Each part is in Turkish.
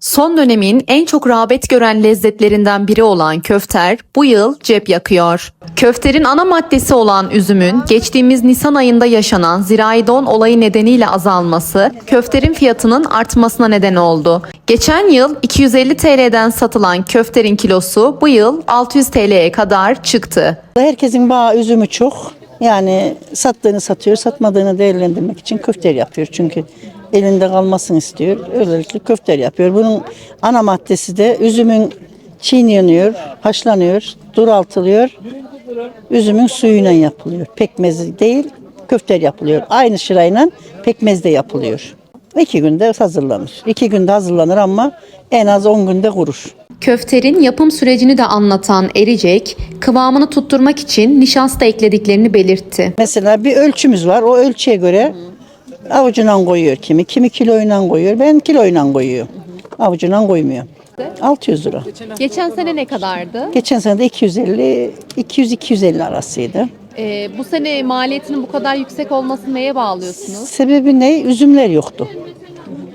Son dönemin en çok rağbet gören lezzetlerinden biri olan köfter bu yıl cep yakıyor. Köfterin ana maddesi olan üzümün geçtiğimiz Nisan ayında yaşanan zirai don olayı nedeniyle azalması köfterin fiyatının artmasına neden oldu. Geçen yıl 250 TL'den satılan köfterin kilosu bu yıl 600 TL'ye kadar çıktı. Herkesin bağ üzümü çok. Yani sattığını satıyor, satmadığını değerlendirmek için köfter yapıyor. Çünkü elinde kalmasını istiyor. Öylelikle köfter yapıyor. Bunun ana maddesi de üzümün çiğneniyor, haşlanıyor, duraltılıyor. Üzümün suyuyla yapılıyor. Pekmezi değil, köfter yapılıyor. Aynı şırayla pekmez de yapılıyor. İki günde hazırlanır. İki günde hazırlanır ama en az on günde kurur. Köfterin yapım sürecini de anlatan Ericek, kıvamını tutturmak için nişasta eklediklerini belirtti. Mesela bir ölçümüz var. O ölçüye göre avucundan koyuyor kimi. Kimi kiloyla koyuyor. Ben kiloyla koyuyorum. Avucundan koymuyorum. 600 lira. Geçen sene ne kadardı? Geçen sene de 250, 200-250 arasıydı. Ee, bu sene maliyetinin bu kadar yüksek olmasını neye bağlıyorsunuz? Sebebi ne? Üzümler yoktu.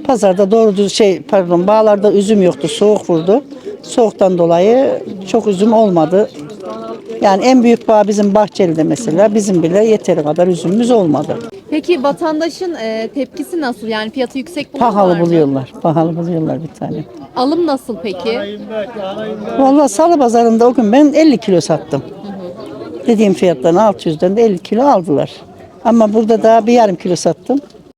Pazarda doğru düz şey pardon bağlarda üzüm yoktu. Soğuk vurdu. Soğuktan dolayı çok üzüm olmadı. Yani en büyük bağ bizim Bahçeli'de mesela. Bizim bile yeteri kadar üzümümüz olmadı. Peki vatandaşın e, tepkisi nasıl? Yani fiyatı yüksek buluyorlar Pahalı mı? buluyorlar. Pahalı buluyorlar bir tane. Alım nasıl peki? Vallahi salı pazarında o gün ben 50 kilo sattım. Dediğim fiyattan 600'den de 50 kilo aldılar. Ama burada da bir yarım kilo sattım.